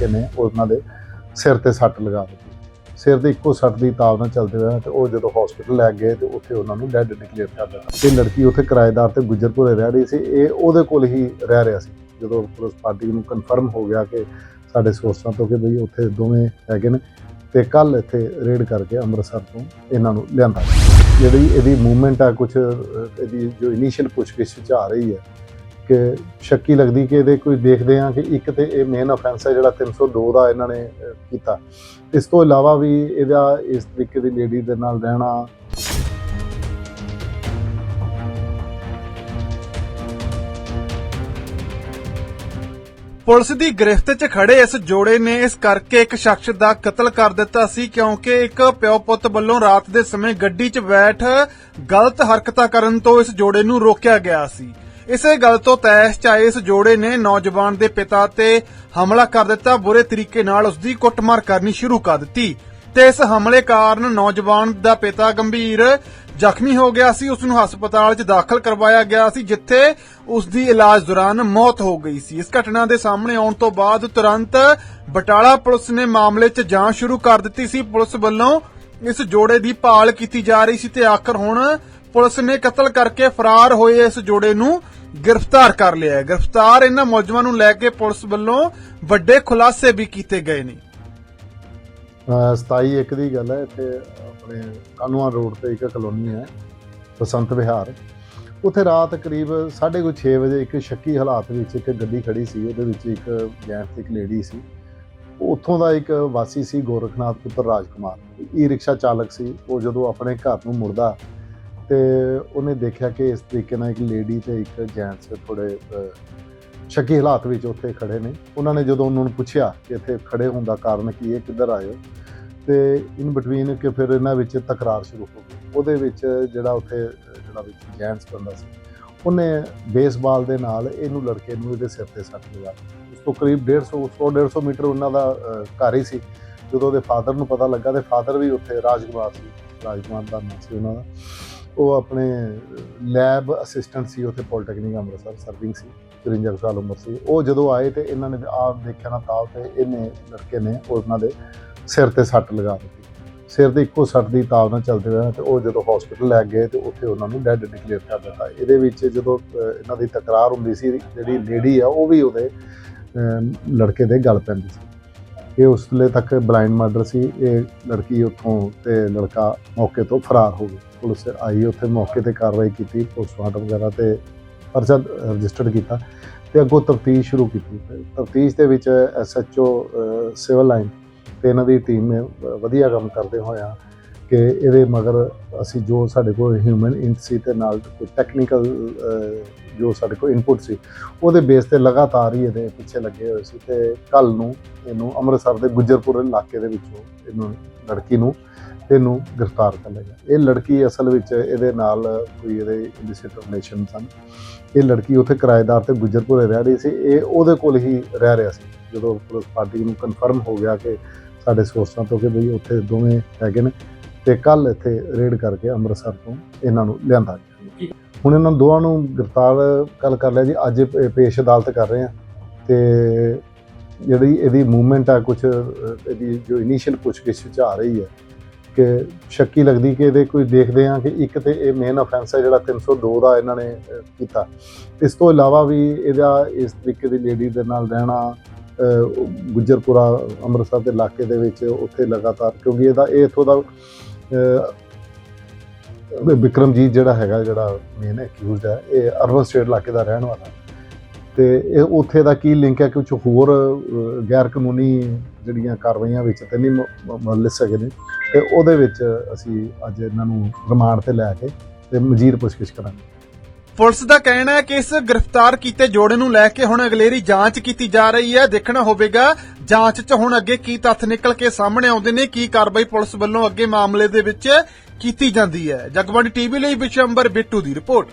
ਲੜਕੇ ਨੇ ਉਹਨਾਂ ਦੇ ਸਿਰ ਤੇ ਸੱਟ ਲਗਾ ਦਿੱਤੀ। ਸਿਰ ਦੇ ਇੱਕੋ ਸੱਟ ਦੀ ਤਾਬ ਨਾਲ ਚੱਲਦੇ ਹੋਏ ਤੇ ਉਹ ਜਦੋਂ ਹਸਪੀਟਲ ਲੈ ਗਏ ਤੇ ਉੱਥੇ ਉਹਨਾਂ ਨੂੰ ਡੈੱਡ ਡਿਕਲੇਅਰ ਕਰ ਦਿੱਤਾ। ਇਹ ਲੜਕੀ ਉੱਥੇ ਕਿਰਾਏਦਾਰ ਤੇ ਗੁੱਜਰਪੁਰੇ ਰਹਿ ਰਹੀ ਸੀ। ਇਹ ਉਹਦੇ ਕੋਲ ਹੀ ਰਹਿ ਰਿਹਾ ਸੀ। ਜਦੋਂ ਪੁਲਿਸ ਪਾਰਟੀ ਨੂੰ ਕਨਫਰਮ ਹੋ ਗਿਆ ਕਿ ਸਾਡੇ ਸੋਰਸਾਂ ਤੋਂ ਕਿ ਬਈ ਉੱਥੇ ਦੋਵੇਂ ਹੈਗੇ ਨੇ ਤੇ ਕੱਲ ਇੱਥੇ ਰੇਡ ਕਰਕੇ ਅੰਮ੍ਰਿਤਸਰ ਤੋਂ ਇਹਨਾਂ ਨੂੰ ਲਿਆਂਦਾ। ਜਿਹੜੀ ਇਹਦੀ ਮੂਵਮੈਂਟ ਆ ਕੁਝ ਇਹਦੀ ਜੋ ਇਨੀਸ਼ੀਅਲ ਪੁੱਛਗਿੱਛ ਚ ਆ ਰਹੀ ਹੈ ਕਿ ਸ਼ੱਕੀ ਲੱਗਦੀ ਕਿ ਇਹਦੇ ਕੋਈ ਦੇਖਦੇ ਆ ਕਿ ਇੱਕ ਤੇ ਇਹ ਮੇਨ ਅਫੈਂਸ ਹੈ ਜਿਹੜਾ 302 ਦਾ ਇਹਨਾਂ ਨੇ ਕੀਤਾ। ਇਸ ਤੋਂ ਇਲਾਵਾ ਵੀ ਇਹਦਾ ਇਸ ਤਰੀਕੇ ਦੀ ਲੇਡੀ ਦੇ ਨਾਲ ਰਹਿਣਾ। ਪੁਲਿਸ ਦੀ ਗ੍ਰਿਫਤ 'ਚ ਖੜੇ ਇਸ ਜੋੜੇ ਨੇ ਇਸ ਕਰਕੇ ਇੱਕ ਸ਼ਖਸ ਦਾ ਕਤਲ ਕਰ ਦਿੱਤਾ ਸੀ ਕਿਉਂਕਿ ਇੱਕ ਪਿਓ ਪੁੱਤ ਵੱਲੋਂ ਰਾਤ ਦੇ ਸਮੇਂ ਗੱਡੀ 'ਚ ਬੈਠ ਗਲਤ ਹਰਕਤਾਂ ਕਰਨ ਤੋਂ ਇਸ ਜੋੜੇ ਨੂੰ ਰੋਕਿਆ ਗਿਆ ਸੀ। ਇਸੇ ਗੱਲ ਤੋਂ ਤੈਸ਼ 'ਚ ਇਸ ਜੋੜੇ ਨੇ ਨੌਜਵਾਨ ਦੇ ਪਿਤਾ ਤੇ ਹਮਲਾ ਕਰ ਦਿੱਤਾ, ਬੁਰੇ ਤਰੀਕੇ ਨਾਲ ਉਸ ਦੀ ਕੁੱਟਮਾਰ ਕਰਨੀ ਸ਼ੁਰੂ ਕਰ ਦਿੱਤੀ ਤੇ ਇਸ ਹਮਲੇ ਕਾਰਨ ਨੌਜਵਾਨ ਦਾ ਪਿਤਾ ਗੰਭੀਰ ਜ਼ਖਮੀ ਹੋ ਗਿਆ ਸੀ। ਉਸ ਨੂੰ ਹਸਪਤਾਲ 'ਚ ਦਾਖਲ ਕਰਵਾਇਆ ਗਿਆ ਸੀ, ਜਿੱਥੇ ਉਸ ਦੀ ਇਲਾਜ ਦੌਰਾਨ ਮੌਤ ਹੋ ਗਈ ਸੀ। ਇਸ ਘਟਨਾ ਦੇ ਸਾਹਮਣੇ ਆਉਣ ਤੋਂ ਬਾਅਦ ਤੁਰੰਤ ਬਟਾਲਾ ਪੁਲਿਸ ਨੇ ਮਾਮਲੇ 'ਚ ਜਾਂਚ ਸ਼ੁਰੂ ਕਰ ਦਿੱਤੀ ਸੀ। ਪੁਲਿਸ ਵੱਲੋਂ ਇਸ ਜੋੜੇ ਦੀ ਭਾਲ ਕੀਤੀ ਜਾ ਰਹੀ ਸੀ ਤੇ ਆਖਰ ਹੁਣ ਪੁਲਿਸ ਨੇ ਕਤਲ ਕਰਕੇ ਫਰਾਰ ਹੋਏ ਇਸ ਜੋੜੇ ਨੂੰ ਗ੍ਰਿਫਤਾਰ ਕਰ ਲਿਆ ਹੈ। ਗ੍ਰਿਫਤਾਰ ਇਹਨਾਂ ਮੁਲਜ਼ਮਾਂ ਨੂੰ ਲੈ ਕੇ ਪੁਲਿਸ ਵੱਲੋਂ ਵੱਡੇ ਖੁਲਾਸੇ ਵੀ ਕੀਤੇ ਗਏ ਨੇ। 27 ਇੱਕ ਦੀ ਗੱਲ ਹੈ, ਇੱਥੇ ਆਪਣੇ ਕਾਨੂੰਆਂ ਰੋਡ ਤੇ ਇੱਕ ਕਲੋਨੀ ਹੈ, ਬਸੰਤ ਵਿਹਾਰ। ਉੱਥੇ ਰਾਤ ਕਰੀਬ 6:30 ਵਜੇ ਇੱਕ ਸ਼ੱਕੀ ਹਾਲਾਤ ਵਿੱਚ ਇੱਕ ਗੱਡੀ ਖੜੀ ਸੀ, ਉਹਦੇ ਵਿੱਚ ਇੱਕ ਜੈਂਟ ਇੱਕ ਲੇਡੀ ਸੀ। ਉੱਥੋਂ ਦਾ ਇੱਕ ਵਾਸੀ ਸੀ ਗੋਰਖਨਾਥ ਪੁੱਤਰ ਰਾਜਕੁਮਾਰ। ਈ ਰਿਕਸ਼ਾ ਚਾਲਕ ਸੀ, ਉਹ ਜਦੋਂ ਆਪਣੇ ਘਰ ਨੂੰ ਮੁੜਦਾ ਤੇ ਉਹਨੇ ਦੇਖਿਆ ਕਿ ਇਸ ਤਰੀਕੇ ਨਾਲ ਇੱਕ ਲੇਡੀ ਤੇ ਇੱਕ ਜੈਂਟਸ ਥੋੜੇ ਸ਼ੱਕੀ ਹਾਲਾਤ ਵਿੱਚ ਉੱਥੇ ਖੜੇ ਨੇ। ਉਹਨਾਂ ਨੇ ਜਦੋਂ ਉਹਨਾਂ ਨੂੰ ਪੁੱਛਿਆ ਕਿ ਇੱਥੇ ਖੜੇ ਹੋਣ ਦਾ ਕਾਰਨ ਕੀ ਹੈ, ਕਿੱਧਰ ਆਏ ਹੋ? ਤੇ ਇਨ ਬਿਟਵੀਨ ਕਿ ਫਿਰ ਇਹਨਾਂ ਵਿੱਚ ਤਕਰਾਰ ਸ਼ੁਰੂ ਹੋ ਗਈ। ਉਹਦੇ ਵਿੱਚ ਜਿਹੜਾ ਉੱਥੇ, ਜਿਹੜਾ ਵਿੱਚ ਜੈਂਟਸ ਬੰਦਾ ਸੀ, ਉਹਨੇ ਬੇਸਬਾਲ ਦੇ ਨਾਲ ਇਹਨੂੰ ਲੜਕੇ ਨੂੰ ਇਹਦੇ ਸਿਰ ਤੇ ਸੱਟ ਲਗਾ ਉਸ ਤੋਂ ਕਰੀਬ 150 100 150 ਮੀਟਰ ਉਹਨਾਂ ਦਾ ਘਰ ਹੀ ਸੀ। ਜਦੋਂ ਉਹਦੇ ਫਾਦਰ ਨੂੰ ਪਤਾ ਲੱਗਾ ਤੇ ਫਾਦਰ ਵੀ ਉੱਥੇ ਰਾਜਕੁਮਾਰ ਸੀ, ਰਾਜਕੁਮਾਰ ਦਾ ਨਾਮ ਸੀ ਉਹਨਾਂ ਦਾ। ਉਹ ਆਪਣੇ ਲੈਬ ਅਸਿਸਟੈਂਟ ਸੀ ਉੱਥੇ ਪੋਲੀਟੈਕਨਿਕ ਅੰਮ੍ਰਿਤਸਰ ਸਰਵਿੰਗ ਸੀ 53 ਸਾਲ ਉਮਰ ਸੀ। ਉਹ ਜਦੋਂ ਆਏ ਤੇ ਇਹਨਾਂ ਨੇ ਆਪ ਦੇਖਿਆ ਨਾ ਤਾਂ ਤੇ ਇਹਨੇ, ਲੜਕੇ ਨੇ ਉਹਨਾਂ ਦੇ ਸਿਰ ਤੇ ਸੱਟ ਲਗਾ ਦਿੱਤੀ। ਸਿਰ ਦੇ ਇੱਕੋ ਸੱਟ ਦੀ ਤਾਬ ਨਾਲ ਚੱਲਦੇ ਹੋਏ ਤੇ ਉਹ ਜਦੋਂ ਹਸਪੀਟਲ ਲੈ ਗਏ ਤੇ ਉੱਥੇ ਉਹਨਾਂ ਨੂੰ ਡੈੱਡ ਡਿਕਲੇਅਰ ਕਰ ਦਿੱਤਾ। ਇਹਦੇ ਵਿੱਚ ਜਦੋਂ ਇਹਨਾਂ ਦੀ ਤਕਰਾਰ ਹੁੰਦੀ ਸੀ, ਜਿਹੜੀ ਲੇਡੀ ਆ, ਉਹ ਵੀ ਉਹਦੇ ਲੜਕੇ ਦੇ ਗਲ ਪੈਂਦੀ ਸੀ। ਇਹ ਉਸ ਵੇਲੇ ਤੱਕ ਬਲਾਈਂਡ ਮਰਡਰ ਸੀ, ਇਹ ਲੜਕੀ ਉੱਥੋਂ ਤੇ ਲੜਕਾ ਮੌਕੇ ਤੋਂ ਫਰਾਰ ਹੋ ਗਏ। ਪੁਲਿਸ ਆਈ ਉੱਥੇ ਮੌਕੇ ਤੇ ਕਾਰਵਾਈ ਕੀਤੀ ਪੋਸਟਮਾਰਟਮ ਵਗੈਰਾ ਤੇ ਪਰਚਾ ਰਜਿਸਟਰਡ ਕੀਤਾ ਤੇ ਅੱਗੋਂ ਤਫਤੀਸ਼ ਸ਼ੁਰੂ ਕੀਤੀ। ਤਫਤੀਸ਼ ਦੇ ਵਿੱਚ ਐਸਐਚਓ ਸਿਵਲ ਲਾਈਨ ਤੇ ਇਹਨਾਂ ਦੀ ਟੀਮ ਨੇ ਵਧੀਆ ਕੰਮ ਕਰਦੇ ਹੋਇਆ ਕਿ ਇਹਦੇ ਮਗਰ ਅਸੀਂ ਜੋ ਸਾਡੇ ਕੋਲ ਹਿਊਮਨ ਇੰਟ ਸੀ ਤੇ ਨਾਲ ਕੋਈ ਟੈਕਨੀਕਲ ਜੋ ਸਾਡੇ ਕੋਲ ਇਨਪੁਟ ਸੀ, ਉਹਦੇ ਬੇਸ ਤੇ ਲਗਾਤਾਰ ਹੀ ਇਹਦੇ ਪਿੱਛੇ ਲੱਗੇ ਹੋਏ ਸੀ ਤੇ ਕੱਲ ਨੂੰ ਇਹਨੂੰ ਅੰਮ੍ਰਿਤਸਰ ਦੇ ਗੁੱਜਰਪੁਰ ਇਲਾਕੇ ਦੇ ਵਿੱਚੋਂ ਇਹਨੂੰ ਲੜਕੀ ਨੂੰ ਇਹਨੂੰ ਗ੍ਰਿਫਤਾਰ ਕਰ ਲਿਆ ਗਿਆ। ਇਹ ਲੜਕੀ ਅਸਲ ਵਿੱਚ ਇਹਦੇ ਨਾਲ ਕੋਈ ਇਹਦੇ ਇਲਿਸਿਟ ਰਿਲੇਸ਼ਨ ਸਨ। ਇਹ ਲੜਕੀ ਉੱਥੇ ਕਿਰਾਏਦਾਰ ਤੇ ਗੁੱਜਰਪੁਰ ਰਹਿ ਰਹੀ ਸੀ। ਇਹ ਉਹਦੇ ਕੋਲ ਹੀ ਰਹਿ ਰਿਹਾ ਸੀ। ਜਦੋਂ ਪੁਲਿਸ ਪਾਰਟੀ ਨੂੰ ਕਨਫਰਮ ਹੋ ਗਿਆ ਕਿ ਸਾਡੇ ਸੋਰਸਾਂ ਤੋਂ ਕਿ ਬਈ ਉੱਥੇ ਦੋਵੇਂ ਹੈਗੇ ਨੇ ਤੇ ਕੱਲ ਇੱਥੇ ਰੇਡ ਕਰਕੇ ਅੰਮ੍ਰਿਤਸਰ ਤੋਂ ਇਹਨਾਂ ਨੂੰ ਲਿਆਂਦਾ ਗਿਆ। ਹੁਣ ਇਹਨਾਂ ਦੋਵਾਂ ਨੂੰ ਗ੍ਰਿਫਤਾਰ ਕੱਲ ਕਰ ਲਿਆ ਜੀ, ਅੱਜ ਪੇਸ਼ ਅਦਾਲਤ ਕਰ ਰਹੇ ਆ। ਤੇ ਜਿਹੜੀ ਇਹਦੀ ਮੂਵਮੈਂਟ ਆ ਕੁਝ ਇਹਦੀ ਜੋ ਇਨੀਸ਼ੀਅਲ ਪੁੱਛਗਿੱਛ ਚ ਆ ਰਹੀ ਹੈ ਕਿ ਸ਼ੱਕੀ ਲੱਗਦੀ ਕਿ ਇਹਦੇ ਕੋਈ ਦੇਖਦੇ ਆ ਕਿ ਇੱਕ ਤੇ ਇਹ ਮੇਨ ਅਫੈਂਸ ਹੈ ਜਿਹੜਾ 302 ਦਾ ਇਹਨਾਂ ਨੇ ਕੀਤਾ। ਇਸ ਤੋਂ ਇਲਾਵਾ ਵੀ ਇਹਦਾ ਇਸ ਤਰੀਕੇ ਦੀ ਲੇਡੀ ਦੇ ਨਾਲ ਰਹਿਣਾ ਗੁੱਜਰਪੁਰਾ ਅੰਮ੍ਰਿਤਸਰ ਦੇ ਇਲਾਕੇ ਦੇ ਵਿੱਚ ਉੱਥੇ ਲਗਾਤਾਰ, ਕਿਉਂਕਿ ਇਹਦਾ, ਇਹ ਇਥੋਂ ਦਾ ਵਿਕਰਮਜੀਤ ਜਿਹੜਾ ਹੈਗਾ, ਜਿਹੜਾ ਮੇਨ ਐਕਿਊਜ਼ਡ ਹੈ, ਇਹ ਅਰਬਨ ਸਟੇਟ ਇਲਾਕੇ ਦਾ ਰਹਿਣ ਵਾਲਾ। ਤੇ ਇਹ ਉੱਥੇ ਦਾ ਕੀ ਲਿੰਕ ਹੈ ਕਿ ਕੁਝ ਹੋਰ ਗੈਰ ਕਾਨੂੰਨੀ ਜਿਹੜੀਆਂ ਕਾਰਵਾਈਆਂ ਵਿੱਚ ਤੇ ਨਹੀਂ ਮ- ਮੁਲੱਸ ਨੇ। ਤੇ ਉਹਦੇ ਵਿੱਚ ਅਸੀਂ ਅੱਜ ਇਹਨਾਂ ਨੂੰ ਰਿਮਾਂਡ ਤੇ ਲੈ ਕੇ ਤੇ ਮਜੀਦ ਪੁੱਛਗਿੱਛ ਕਰਾਂਗੇ। ਪੁਲਿਸ ਦਾ ਕਹਿਣਾ ਹੈ ਕਿ ਇਸ ਗ੍ਰਿਫਤਾਰ ਕੀਤੇ ਜੋੜੇ ਨੂੰ ਲੈ ਕੇ ਹੁਣ ਅਗਲੇਰੀ ਜਾਂਚ ਕੀਤੀ ਜਾ ਰਹੀ ਹੈ। ਦੇਖਣਾ ਹੋਵੇਗਾ ਜਾਂਚ 'ਚ ਹੁਣ ਅੱਗੇ ਕੀ ਤੱਥ ਨਿਕਲ ਕੇ ਸਾਹਮਣੇ ਆਉਂਦੇ ਨੇ, ਕੀ ਕਾਰਵਾਈ ਪੁਲਿਸ ਵੱਲੋਂ ਅੱਗੇ ਮਾਮਲੇ ਦੇ ਵਿੱਚ ਕੀਤੀ ਜਾਂਦੀ ਹੈ। ਜਗਬਾਣੀ ਟੀਵੀ ਲਈ ਵਿਸ਼ੰਬਰ ਬਿੱਟੂ ਦੀ ਰਿਪੋਰਟ।